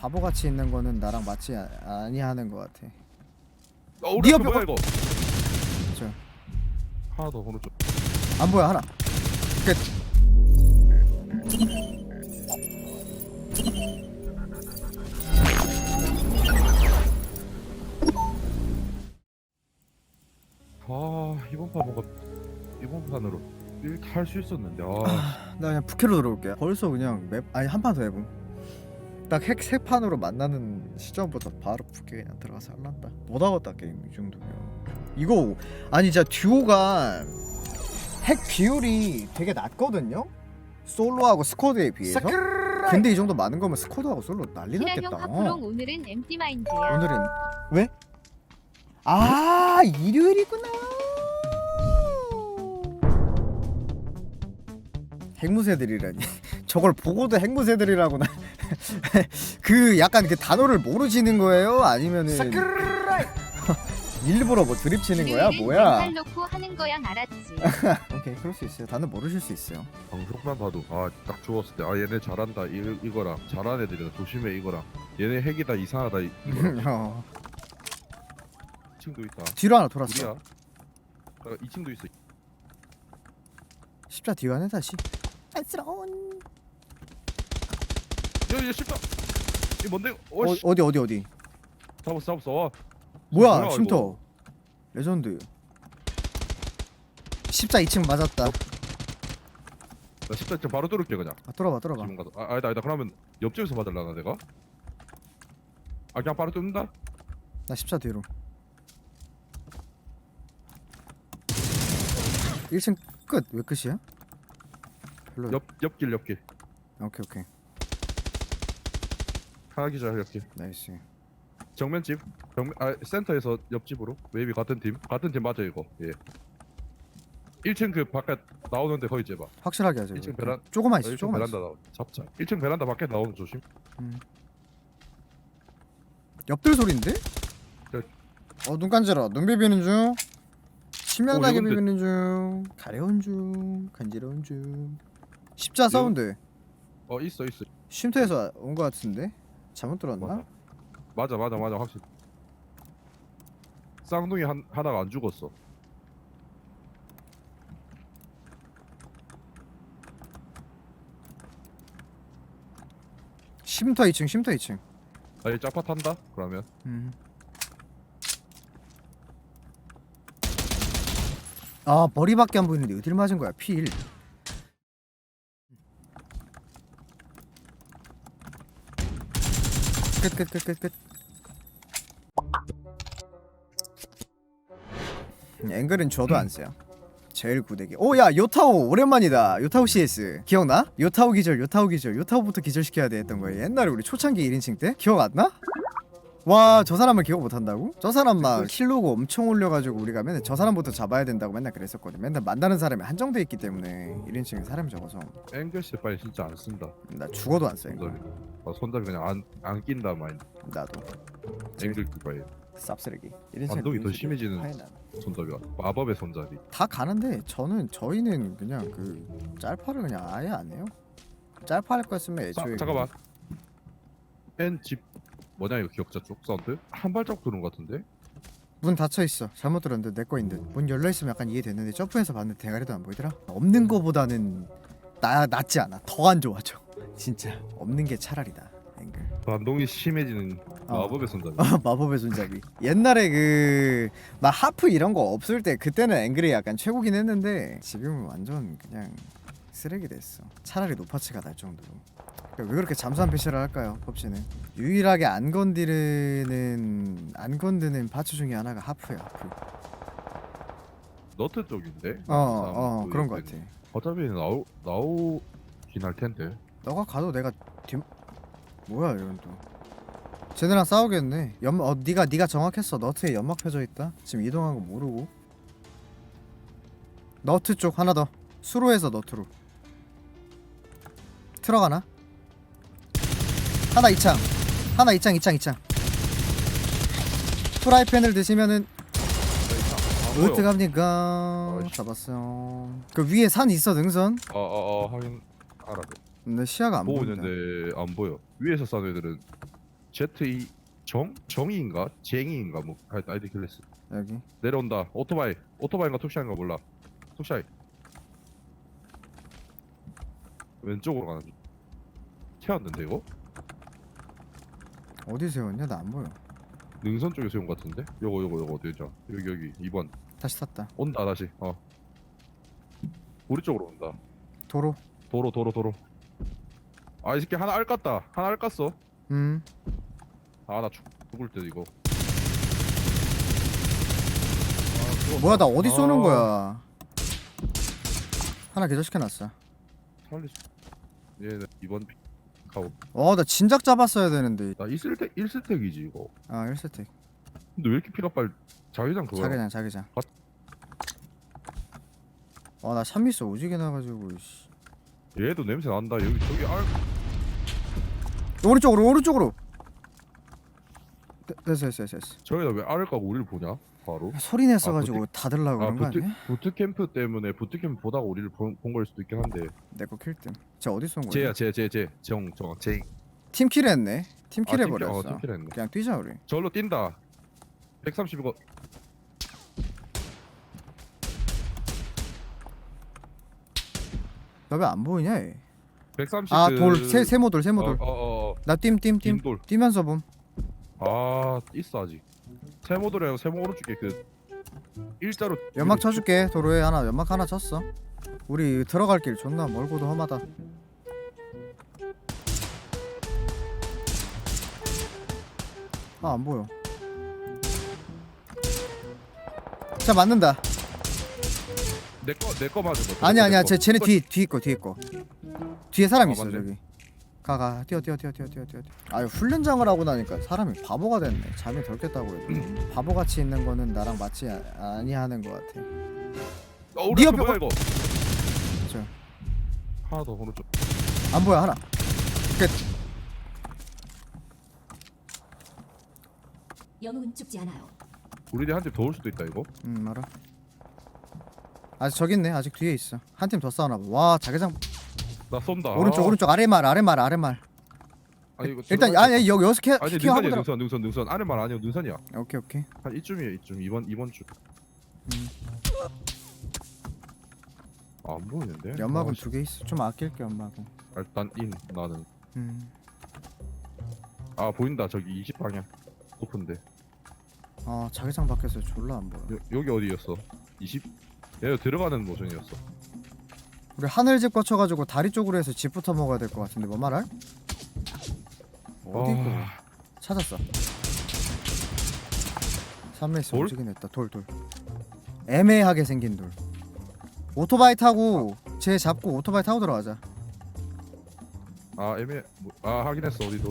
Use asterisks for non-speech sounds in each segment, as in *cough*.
바보같이 있는 거는 나랑 맞지 아- 아니하는 것 같아. 어, 우리 네 앞에 옆에 뭐야 이거? 저. 하나 더 오른쪽. 안 보여 하나. 끝. 아 이번 판 뭔가 이번 판으로 할수 있었는데 아 나 그냥 부캐로 들어올게. 벌써 그냥 맵 아니 한 판 더 해봄. 딱 핵 세 판으로 만나는 시점부터 바로 부캐 그냥 들어가서 할란다. 못 하겠다 게임 이 정도면. 이거 아니 진짜 듀오가 핵 비율이 되게 낮거든요. 솔로하고 스쿼드에 비해서. 근데 이 정도 많은 거면 스쿼드하고 솔로 난리 났겠다. 오늘은 엠티 마인드야. 오늘은 왜? 아 일요일이구나. 핵무새들이라니. 저걸 보고도 핵무새들이라고 나. *laughs* 그 약간 그 단어를 모르시는 거예요? 아니면은 *laughs* 일부러 뭐 드립 치는 거야? 뭐야? 놓고 하는 거양 알았지. *laughs* 오케이 그럴 수 있어요. 단어 모르실 수 있어요. 방송만 봐도 아딱 좋았을 때 아 얘네 잘한다 이, 이거랑 잘하는 애들이다 조심해 이거랑 얘네 핵이다 이상하다 이- 이거랑 어. 2층도 있다 뒤로 하나 돌았어. 우리야 아, 2층도 있어 십자 뒤로 하네 다시. 안쓰러운. 야야 쉽다 이 뭔데? 어, 어, 씨. 어디 어디 어디? 잡았어 잡았어. 와. 뭐야 뭐야, 쉼터? 레전드. 십자 2층 맞았다. 나 십자 점 바로 뚫을게 그냥. 아 뚫어봐 뚫어봐. 지금 가서. 아, 아니다 아니다. 그러면 옆집에서 받을라나 내가? 아 그냥 바로 뚫는다? 나 십자 뒤로. 1층 끝. 왜 끝이야? 별로 옆 옆길 옆길. 오케이 오케이 하나 기절 옆길 나이스. 정면 집. 정면 아 센터에서 옆집으로. 웨이비 같은 팀. 같은 팀 맞아 이거. 예. 1층 그 바깥 나오는데 거의 제봐 확실하게 하자 일층 이거. 베란- 조금만 있어 1층 조금만 베란다 있어. 나오 잡자. 1층 베란다 밖에 나오는 조심. 옆들 소리인데? 네. 어눈 간지러. 눈 비비는 중. 신명나게 어, 이건데- 비비는 중. 가려운 중. 간지러운 중. 십자 사운드. 어 있어 있어. 쉼터에서 온 거 같은데 잘못 들었나? 맞아. 맞아 맞아 맞아. 확실히. 쌍둥이 한, 하나가 안 죽었어. 쉼터 2층 쉼터 2층. 아얘 짜파 탄다? 그러면? 음. 아 머리밖에 안 보이는데 어딜 맞은 거야? 필 끝 끝 끝 끝 끝. 앵글은 줘도 안 써요. 제일 구대기. 오 야 요타오. 오랜만이다. 요타오 CS 기억나? 요타오 기절 요타오 기절. 요타오부터 기절시켜야 돼 했던 거야 옛날에 우리 초창기 1인칭 때? 기억 안 나? 와 저 사람을 기억 못 한다고? 저 사람 막 킬로고 엄청 올려가지고 우리가 맨날 저 사람부터 잡아야 된다고 맨날 그랬었거든. 맨날 만나는 사람이 한정돼 있기 때문에 1인칭에 사람이 적어서. 앵글씨 빨리 진짜 안 쓴다. 나 죽어도 안써 이거. 손잡이. 아, 손잡이 그냥 안, 안 낀다 마인드 나도. 앵글 빨리. 쌉쓰레기. 1인칭 반동이 더 심해지는. 손잡이가. 마법의 손잡이. 다 가는데 저는 저희는 그냥 그 짤파를 그냥 아예 안 해요. 짤파 할 거였으면 자, 애초에 잠깐만. N집 뭐냐 이거 기억자 쪽 사운드? 한 발짝 도는 것 같은데? 문 닫혀 있어. 잘못 들었는데 내 거인 듯. 문 열려 있으면 약간 이해됐는데 점프해서 봤는데 대가리도 안 보이더라. 없는 거보다는 나 낫지 않아. 더 안 좋아져. 진짜 없는 게 차라리다. 앵글. 반동이 심해지는 어. 마법의 손잡이 어, 마법의 손잡이. 옛날에 그 막 하프 이런 거 없을 때 그때는 앵글이 약간 최고긴 했는데 지금은 완전 그냥 쓰레기 됐어. 차라리 노파츠가 날 정도로. 그러니까 왜 그렇게 잠수한 패시를 할까요, 펍시는? 유일하게 안 건드리는 안 건드는 파츠 중에 하나가 하프야. 하프. 너트 쪽인데? 어, 어그 그런 거. 같아. 어차피 나오 나오긴 할 텐데. 너가 가도 내가 뒤 뭐야 이건 또. 쟤네랑 싸우겠네. 연 어, 네가 네가 정확했어. 너트에 연막 펴져 있다. 지금 이동한 거 모르고. 너트 쪽 하나 더. 수로에서 너트로. 들어가나? 하나 이창. 하나 이창 이창 이창. 프라이팬을 드시면은 아? 어떻게 합니까? 아이씨. 잡았어요. 그 위에 산 있어 능선. 어, 어, 어, 하긴 알아. 근데 시야가 안 보고 보인다. 있는데 안 보여. 위에서 싼 애들은 ZE 정 정이인가 쟁이인가 뭐 하여튼 아이디 클래스 여기 내려온다 오토바이 오토바이인가 툭샤인가 몰라 툭샤이 왼쪽으로 가는 중 태웠는데 이거 어디 세웠냐? 나 안 보여. 능선 쪽에 세운 것 같은데? 요거 요거 요거 어디죠. 여기 여기 2번. 다시 탔다. 온다 다시. 어. 우리 쪽으로 온다. 도로. 도로 도로 도로. 아 이 새끼 하나 알 깠다. 하나 알 깠어. 음. 아나 죽을 때 이거. 아, 뭐야 나 어디 아, 쏘는 거야? 하나 기절시켜 놨어. 살리 얘네 이번 가오 어 나 진작 잡았어야 되는데. 나 있을 때 있을 때이지 이거. 아 1세택. 근데 왜 이렇게 피가 빨리 자기장 그거야? 자기장 자기장. 아. 어나 샴미스 오지게 나가지고 씨. 얘도 냄새 난다 여기 저기 알 오른쪽으로 오른쪽으로. 되- 됐어 됐어 됐어 됐어. 저기다 왜 알을 까고 우리를 보냐 바로? 소리 냈어가지고 닫으려고 아 그런 거 부트 아니야? 부트캠프 때문에 부트캠프 보다가 우리를 본 걸 수도 있긴 한데. 내거 킬뜸 쟤 어디 쏜 거야? 쟤야 쟤쟤쟤정정 쟤. 팀킬 했네. 팀킬 아, 해버렸어. 어, 팀킬 했네. 그냥 뛰자 우리. 저로 뛴다. 130이거. 너왜안 보이냐 얘? 130 아돌. 그... 세모돌 세모돌. 어 어 어. 나뜀뜀뜀 빈돌. 뛰면서 봄. 아 있어 아직 세모돌이랑 세모 오른쪽에 그 일자로 연막 쳐줄게 도로에. 하나 연막 하나 쳤어. 우리 들어갈 길 존나 멀고도 험하다. 아 안 보여. 자 맞는다. 내거 내거 맞은 거 아니 아니야. 쟤 쟤네 뒤 뒤에 거 뒤에 거. 뒤에 사람 아, 있어 맞네. 저기 가가. 뛰어 뛰어 뛰어 뛰어 뛰어 뛰어 아유 훈련장을 하고 나니까 사람이 바보가 됐네. 잠이 덜 깼다고 해도. 바보같이 있는 거는 나랑 맞지 아- 아니하는 것 같아. 어, 우리 네 앞에 옆에 뭐야 이거. 저. 하나 더 오른쪽. 안 보여 하나. 영웅은 죽지 않아요. 우리 한팀 더 올 수도 있다 이거. 음 알아. 아직 저기 있네. 아직 뒤에 있어. 한 팀 더 싸우나 봐 와 자기장 나 쏜다 오른쪽 아. 오른쪽 아래말 아래말 아래말 이거 일단 들어갈 아니 여기 여기서 캐 아니 키워 하고 능선이야 들어 능선 능선 능선 아래만 아니야 능선이야 오케이 오케이 한 이쯤이야 이쯤 2번 2번 줄. 음. 아, 안 보이는데? 연막은 아, 두개 있어 좀 아낄게 연막은 일단 인 나는. 음. 아 보인다 저기 20 방향. 높은데. 아 자기장 밖에서 졸라 안 보여 여, 여기 어디였어? 20? 얘 들어가는 모션이었어. 우리 하늘집 거쳐가지고 다리 쪽으로 해서 집부터 먹어야 될 것 같은데 뭐 말할? 어디 있고 아, 찾았어 3레이스 돌? 움직이네 있다 돌돌 애매하게 생긴 돌 오토바이 타고 쟤 잡고 오토바이 타고 들어가자 아 애매. 뭐, 아 확인했어 어디도.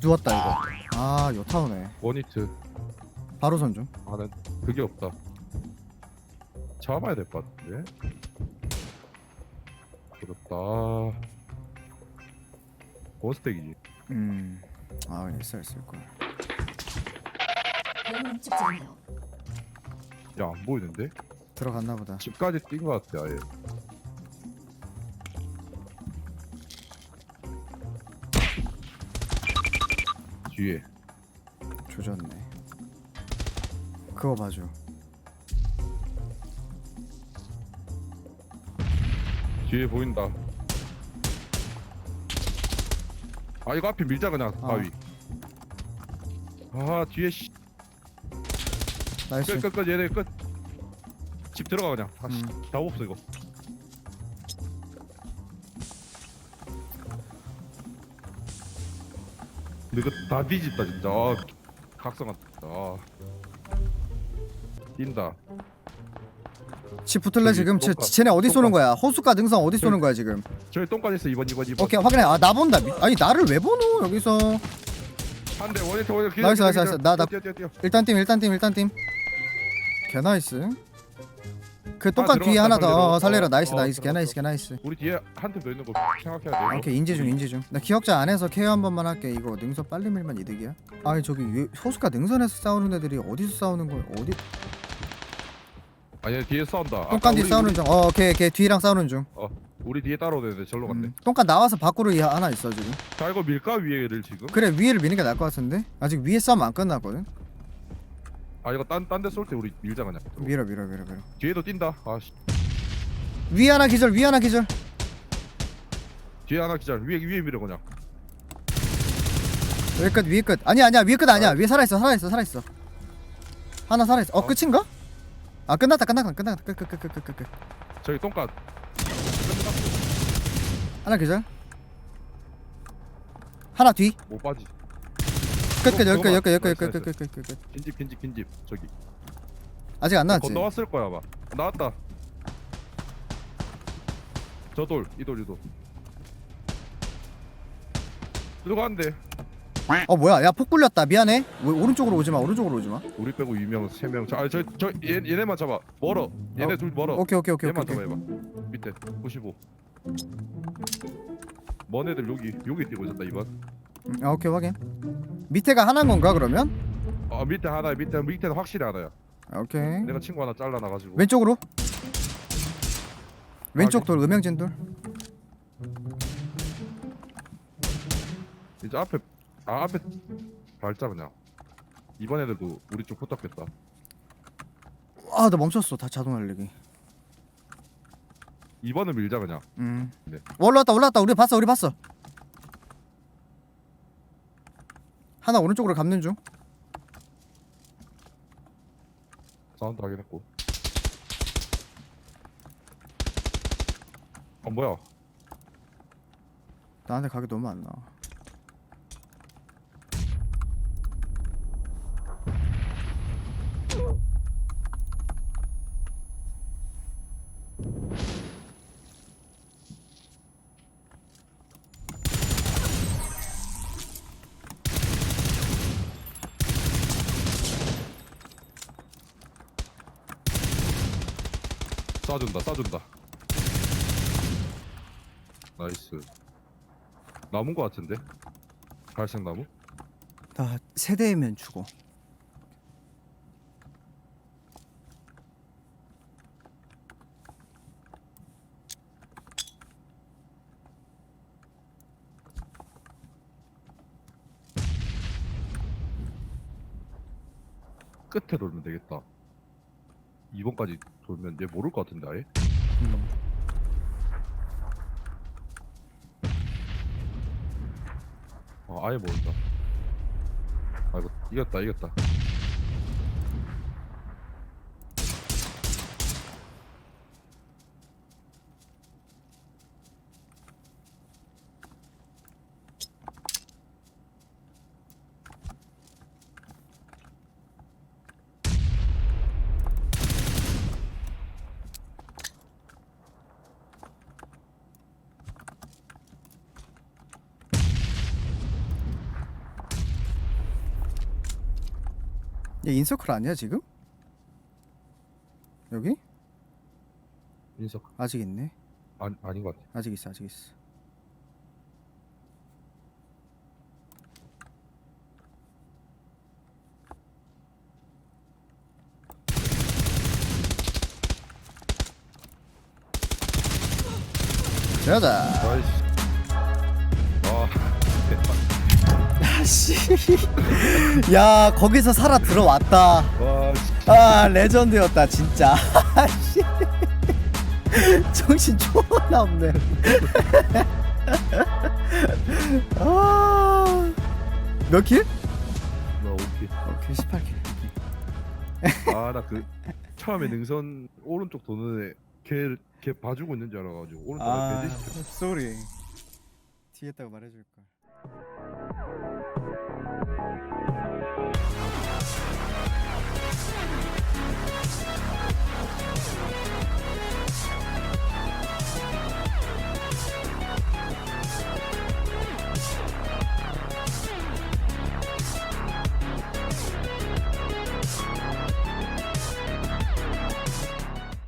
누웠다 이거 아 요타오네 원히트. 바로 선중 아는 그게 없다. 잡아야 될 것 같은데. 그렇다. 원스택이지. 음아 있어 있을 거야 영웅은 죽지 않아요. 야 안 보이는데? 들어갔나 보다 집까지 뛴 것 같아 아예. 뒤에 조졌네 그거 봐줘 뒤에 보인다. 아 이거 앞에 밀자 그냥 어. 바위. 아 뒤에 씨. 나이스 끝끝끝 얘네 끝. 집 들어가 그냥. 아씨 음. 다 없어 이거. 근데 이거 다 뒤집다 진짜. 아, 각성 같다. 아. 뛴다. 저기 지금 쟤, 똥가- 쟤네 어디 쏘는. 거야 호수가 능선 어디 쏘는 거야 지금 저기 똥까지 있어 2번 2번 2번. 오케이 확인해 아 나 본다 미- 아니 나를 왜 보노 여기서 한대 원히트 원히트. 나이스, 나이스, 나이스. 나- 나- 뛰어 뛰어 뛰어. 일단 팀 일단 팀 일단 팀 개 나이스 그 똥간 아, 뒤에 하나 들어갔다, 더 어, 걸리로. 살려라 나이스 어, 나이스 들어갔어. 개나이스 개 나이스 우리 뒤에 한팀더 있는 거 생각해야 돼. 오케이 인지 중 인지 중나 기억자 안에서 케어 한 번만 할게 이거 능선 빨리 밀면 이득이야 아니 저기 왜- 호수가 능선에서 싸우는 애들이 어디서 싸우는 거야 어디 아니 뒤에 싸운다. 아까 똥간 뒤 우리- 싸우는 우리- 중. 어, 걔, 걔 뒤랑 싸우는 중. 어 우리 뒤에 따라오는데 절로 갔네. 음. 똥간 나와서 밖으로 이 하나 있어 지금. 자 이거 밀까 위에를 지금? 그래 위에를 미는 게 나을 것 같은데. 아직 위에 싸움 안 끝났거든. 아 이거 딴 딴 데 쏠 때 우리 밀자 그냥. 밀어, 밀어, 밀어, 밀어. 뒤에도 뛴다. 아씨 위 하나 기절, 위 하나 기절. 뒤에 하나 기절. 위에 위에 밀어 그냥. 위에 끝, 위에 끝. 아니야, 아니야, 위에 끝 아니야. 위에 살아 있어, 살아 있어, 살아 있어. 하나 살아 있어. 어, 어. 끝인가? 아 끝났다, 끝났다, 끝났다, 끝, 끝, 끝, 끝, 끝, 끝, 끝. 저기 똥간. 하나 기절. 하나 뒤. 못 빠지. 끝, 끝, 끝, 끝, 끝, 나이스, 끝, 끝, 끝, 끝, 끝. 빈집 빈집 빈집 저기. 아직 안 나왔지. 건너왔을 거야 아마. 나왔다. 저 돌, 이 돌, 이 돌. 들어가는데 어 뭐야? 야 폭 굴렸다. 미안해. 왜 오른쪽으로 오지 마. 오른쪽으로 오지 마. 우리 빼고 유명 세 명. 저, 저저 얘, 얘네만 잡아. 멀어. 얘네 어, 둘 멀어. 오케이, 오케이, 오케이, 오케이. 얘만 오케이. 잡아 해봐. 밑에 95. 먼 애들 여기 여기 뛰고 있었다 이번. 음, 아 오케이 확인. 밑에가 하나인 건가 그러면? 아 밑에 하나, 밑에 밑에는 확실히 하나야. 아, 오케이. 내가 친구 하나 잘라놔가지고. 왼쪽으로. 왼쪽. 돌 음영진 돌. 이제 앞에 아 앞에 밟자 그냥. 이번 애들도 우리 쪽 포탑겠다. 아 나 멈췄어. 다 자동 달리기. 2번은 밀자 그냥. 음. 네. 올라왔다 올라왔다. 우리 봤어 우리 봤어. 하나 오른쪽으로 감는 중. 사운드 확인했고. 어 뭐야? 나한테 가기 너무 안 나. 쏴준다 쏴준다. 나이스. 나무인 거 같은데? 갈색 나무? 나 세대면 죽어. 끝에 돌면 되겠다. 2번까지 돌면 얘 모를 것 같은데 아예? 음. 아, 아예 모른다. 아이고 이겼다 이겼다. 얘 인서클 아니야 지금? 여기? 인석 아직 있네. 아니 아닌 것 같아. 아직 있어 아직 있어. 자자. 나이스. 씨. *laughs* 야 거기서 살아 들어왔다. 와, 씨. 아 레전드였다 진짜. 씨. *laughs* 정신 존나 없네. *laughs* 아. 몇 킬? 나 오케이. 오케이 18킬. 아 나 그 처음에 능선 오른쪽 도는 애걔걔 봐주고 있는 줄 알아가지고 오른쪽 아 아... 쏘리. 뒤에다가 말해줄 걸. Thank you.